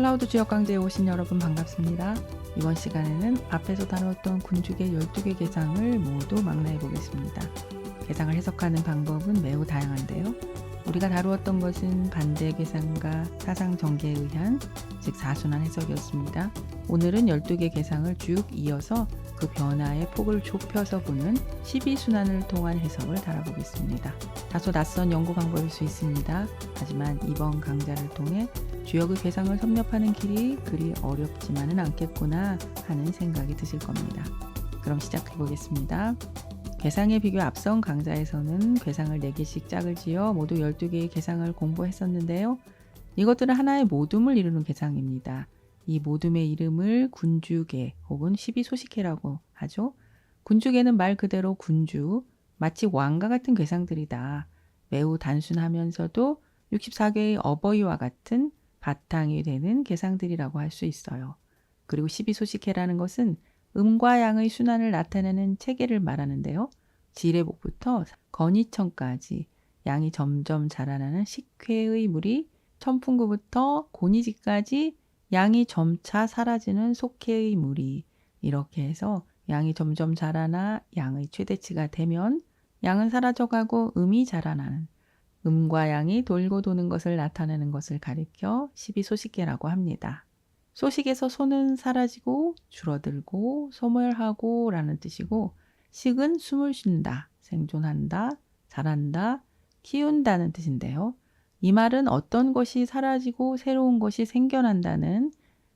클라우드 지역 강좌에 오신 여러분 반갑습니다. 이번 시간에는 앞에서 다뤘던 군주계 12개 개상을 모두 망라해 보겠습니다. 개상을 해석하는 방법은 매우 다양한데요. 우리가 다루었던 것은 반대 계산과 사상 전개에 의한 즉 사순환 해석이었습니다. 오늘은 12개 계상을 쭉 이어서 그 변화의 폭을 좁혀서 보는 12순환을 통한 해석을 달아보겠습니다. 다소 낯선 연구 방법일 수 있습니다. 하지만 이번 강좌를 통해 주역의 계상을 섭렵하는 길이 그리 어렵지만은 않겠구나 하는 생각이 드실 겁니다. 그럼 시작해 보겠습니다. 계상의 비교 앞선 강좌에서는 괴상을 4개씩 짝을 지어 모두 12개의 계상을 공부했었는데요. 이것들은 하나의 모둠을 이루는 계상입니다. 이 모둠의 이름을 군주계 혹은 12소식계라고 하죠. 군주계는 말 그대로 군주, 마치 왕과 같은 괴상들이다. 매우 단순하면서도 64개의 어버이와 같은 바탕이 되는 계상들이라고 할 수 있어요. 그리고 12소식해라는 것은 음과 양의 순환을 나타내는 체계를 말하는데요. 지뢰복부터 건이천까지 양이 점점 자라나는 식회의 물이 천풍구부터 고니지까지 양이 점차 사라지는 속회의 물이 이렇게 해서 양이 점점 자라나 양의 최대치가 되면 양은 사라져가고 음이 자라나는 음과 양이 돌고 도는 것을 나타내는 것을 가리켜 12소식계라고 합니다. 소식에서 소는 사라지고 줄어들고 소멸하고 라는 뜻이고 식은 숨을 쉰다, 생존한다, 자란다, 키운다는 뜻인데요. 이 말은 어떤 것이 사라지고 새로운 것이 생겨난다는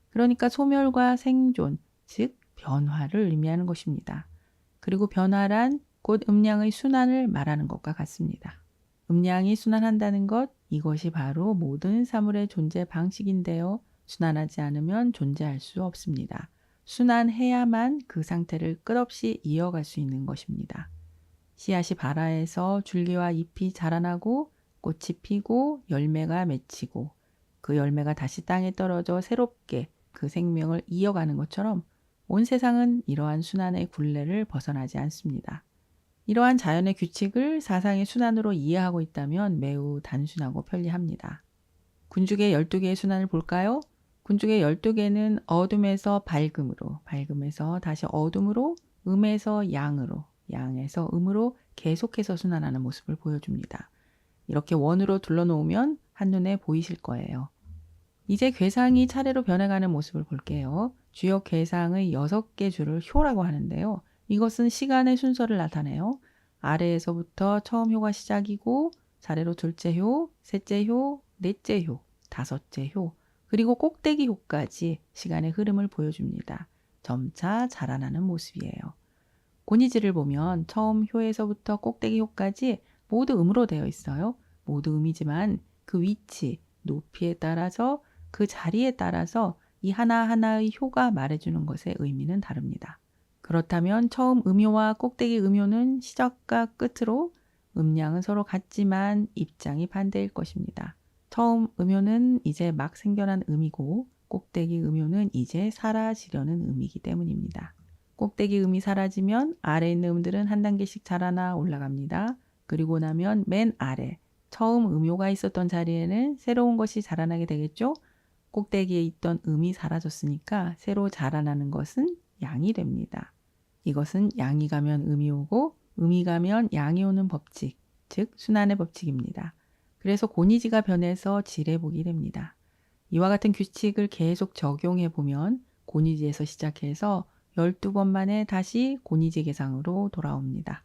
그러니까 소멸과 생존, 즉 변화를 의미하는 것입니다. 그리고 변화란 곧 음량의 순환을 말하는 것과 같습니다. 음량이 순환한다는 것, 이것이 바로 모든 사물의 존재 방식인데요. 순환하지 않으면 존재할 수 없습니다. 순환해야만 그 상태를 끝없이 이어갈 수 있는 것입니다. 씨앗이 발아에서 줄기와 잎이 자라나고 꽃이 피고 열매가 맺히고 그 열매가 다시 땅에 떨어져 새롭게 그 생명을 이어가는 것처럼 온 세상은 이러한 순환의 굴레를 벗어나지 않습니다. 이러한 자연의 규칙을 사상의 순환으로 이해하고 있다면 매우 단순하고 편리합니다. 군주계 12개의 순환을 볼까요? 군중의 12개는 어둠에서 밝음으로, 밝음에서 다시 어둠으로, 음에서 양으로, 양에서 음으로 계속해서 순환하는 모습을 보여줍니다. 이렇게 원으로 둘러놓으면 한눈에 보이실 거예요. 이제 괴상이 차례로 변해가는 모습을 볼게요. 주요 괴상의 6개 줄을 효라고 하는데요. 이것은 시간의 순서를 나타내요. 아래에서부터 처음 효가 시작이고 차례로 둘째 효, 셋째 효, 넷째 효, 다섯째 효, 그리고 꼭대기 효까지 시간의 흐름을 보여줍니다. 점차 자라나는 모습이에요. 고니지를 보면 처음 효에서부터 꼭대기 효까지 모두 음으로 되어 있어요. 모두 음이지만 그 위치, 높이에 따라서 그 자리에 따라서 이 하나하나의 효가 말해주는 것의 의미는 다릅니다. 그렇다면 처음 음효와 꼭대기 음효는 시작과 끝으로 음량은 서로 같지만 입장이 반대일 것입니다. 처음 음효는 이제 막 생겨난 음이고 꼭대기 음효는 이제 사라지려는 음이기 때문입니다. 꼭대기 음이 사라지면 아래 있는 음들은 한 단계씩 자라나 올라갑니다. 그리고 나면 맨 아래 처음 음효가 있었던 자리에는 새로운 것이 자라나게 되겠죠? 꼭대기에 있던 음이 사라졌으니까 새로 자라나는 것은 양이 됩니다. 이것은 양이 가면 음이 오고 음이 가면 양이 오는 법칙, 즉 순환의 법칙입니다. 그래서 고니지가 변해서 지레복이 됩니다. 이와 같은 규칙을 계속 적용해 보면 고니지에서 시작해서 12번 만에 다시 고니지 계상으로 돌아옵니다.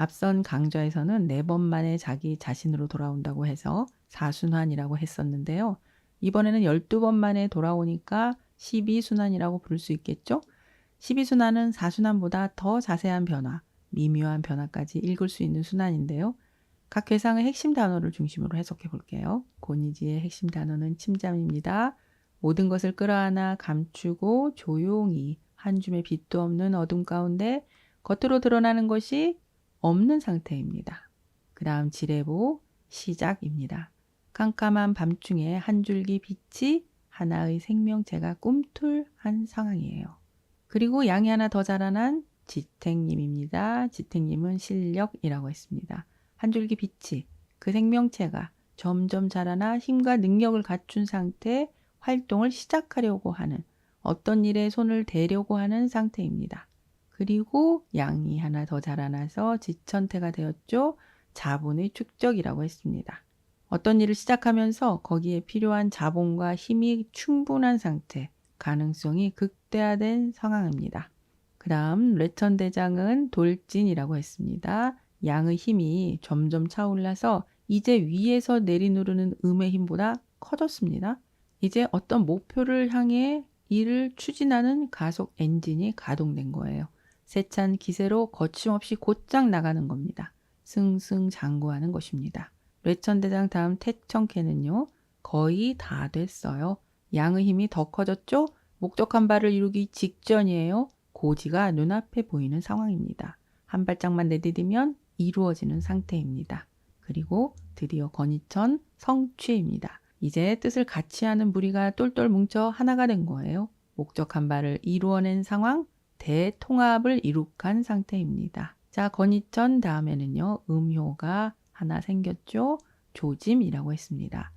앞선 강좌에서는 4번 만에 자기 자신으로 돌아온다고 해서 사순환이라고 했었는데요. 이번에는 12번 만에 돌아오니까 12순환이라고 부를 수 있겠죠? 12순환은 4순환보다 더 자세한 변화, 미묘한 변화까지 읽을 수 있는 순환인데요. 각 괴상의 핵심 단어를 중심으로 해석해 볼게요. 고니지의 핵심 단어는 침잠입니다. 모든 것을 끌어안아 감추고 조용히 한 줌의 빛도 없는 어둠 가운데 겉으로 드러나는 것이 없는 상태입니다. 그 다음 지레보 시작입니다. 깜깜한 밤중에 한 줄기 빛이 하나의 생명체가 꿈틀한 상황이에요. 그리고 양이 하나 더 자라난 지택님입니다. 지택님은 실력이라고 했습니다. 한 줄기 빛이 그 생명체가 점점 자라나 힘과 능력을 갖춘 상태 활동을 시작하려고 하는 어떤 일에 손을 대려고 하는 상태입니다. 그리고 양이 하나 더 자라나서 지천태가 되었죠. 자본의 축적이라고 했습니다. 어떤 일을 시작하면서 거기에 필요한 자본과 힘이 충분한 상태, 가능성이 극대화된 상황입니다. 그 다음 레천 대장은 돌진이라고 했습니다. 양의 힘이 점점 차올라서 이제 위에서 내리누르는 음의 힘보다 커졌습니다. 이제 어떤 목표를 향해 일을 추진하는 가속 엔진이 가동된 거예요. 세찬 기세로 거침없이 곧장 나가는 겁니다. 승승장구하는 것입니다. 뇌천대장 다음 태청캐는요. 거의 다 됐어요. 양의 힘이 더 커졌죠? 목적한 바를 이루기 직전이에요. 고지가 눈앞에 보이는 상황입니다. 한 발짝만 내디디면 이루어지는 상태입니다. 그리고 드디어 건이천 성취입니다. 이제 뜻을 같이 하는 무리가 똘똘 뭉쳐 하나가 된 거예요. 목적한 바를 이루어낸 상황, 대통합을 이룩한 상태입니다. 자, 건이천 다음에는요, 음효가 하나 생겼죠? 조짐이라고 했습니다.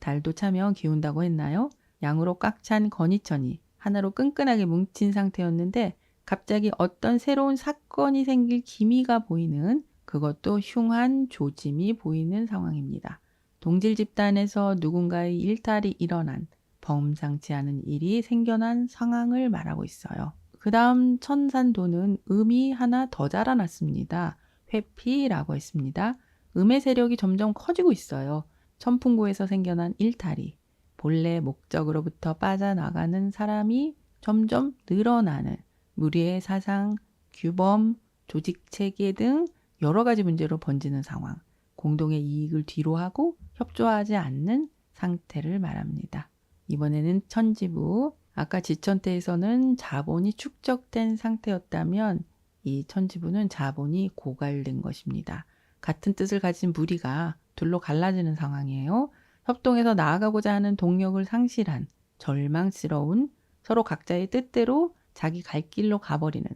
달도 차면 기운다고 했나요? 양으로 꽉 찬 건이천이 하나로 끈끈하게 뭉친 상태였는데 갑자기 어떤 새로운 사건이 생길 기미가 보이는 그것도 흉한 조짐이 보이는 상황입니다. 동질 집단에서 누군가의 일탈이 일어난 범상치 않은 일이 생겨난 상황을 말하고 있어요. 그 다음 천산도는 음이 하나 더 자라났습니다. 회피라고 했습니다. 음의 세력이 점점 커지고 있어요. 천풍구에서 생겨난 일탈이 본래 목적으로부터 빠져나가는 사람이 점점 늘어나는 무리의 사상, 규범, 조직 체계 등 여러 가지 문제로 번지는 상황, 공동의 이익을 뒤로하고 협조하지 않는 상태를 말합니다. 이번에는 천지부, 아까 지천태에서는 자본이 축적된 상태였다면 이 천지부는 자본이 고갈된 것입니다. 같은 뜻을 가진 무리가 둘로 갈라지는 상황이에요. 협동해서 나아가고자 하는 동력을 상실한 절망스러운 서로 각자의 뜻대로 자기 갈 길로 가버리는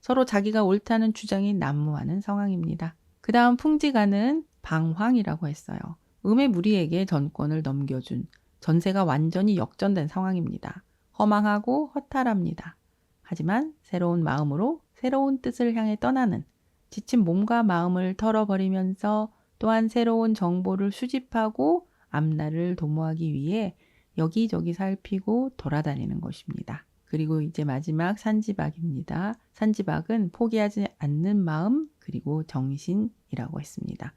서로 자기가 옳다는 주장이 난무하는 상황입니다. 그 다음 풍지가는 방황이라고 했어요. 음의 무리에게 전권을 넘겨준 전세가 완전히 역전된 상황입니다. 허망하고 허탈합니다. 하지만 새로운 마음으로 새로운 뜻을 향해 떠나는 지친 몸과 마음을 털어버리면서 또한 새로운 정보를 수집하고 앞날을 도모하기 위해 여기저기 살피고 돌아다니는 것입니다. 그리고 이제 마지막 산지박입니다. 산지박은 포기하지 않는 마음 그리고 정신이라고 했습니다.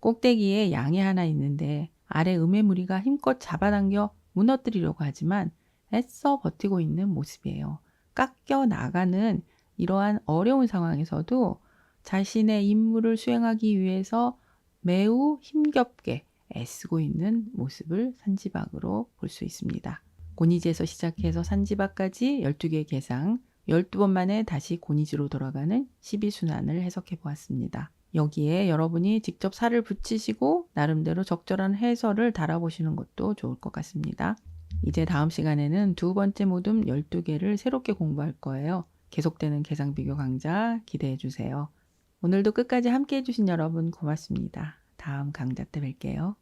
꼭대기에 양이 하나 있는데 아래 음의 무리가 힘껏 잡아당겨 무너뜨리려고 하지만 애써 버티고 있는 모습이에요. 깎여 나가는 이러한 어려운 상황에서도 자신의 임무를 수행하기 위해서 매우 힘겹게 애쓰고 있는 모습을 산지박으로 볼 수 있습니다. 고니지에서 시작해서 산지박까지 12개의 개상, 12번 만에 다시 고니지로 돌아가는 12순환을 해석해 보았습니다. 여기에 여러분이 직접 살을 붙이시고 나름대로 적절한 해설을 달아보시는 것도 좋을 것 같습니다. 이제 다음 시간에는 두 번째 모둠 12개를 새롭게 공부할 거예요. 계속되는 계상 비교 강좌 기대해 주세요. 오늘도 끝까지 함께 해주신 여러분 고맙습니다. 다음 강좌 때 뵐게요.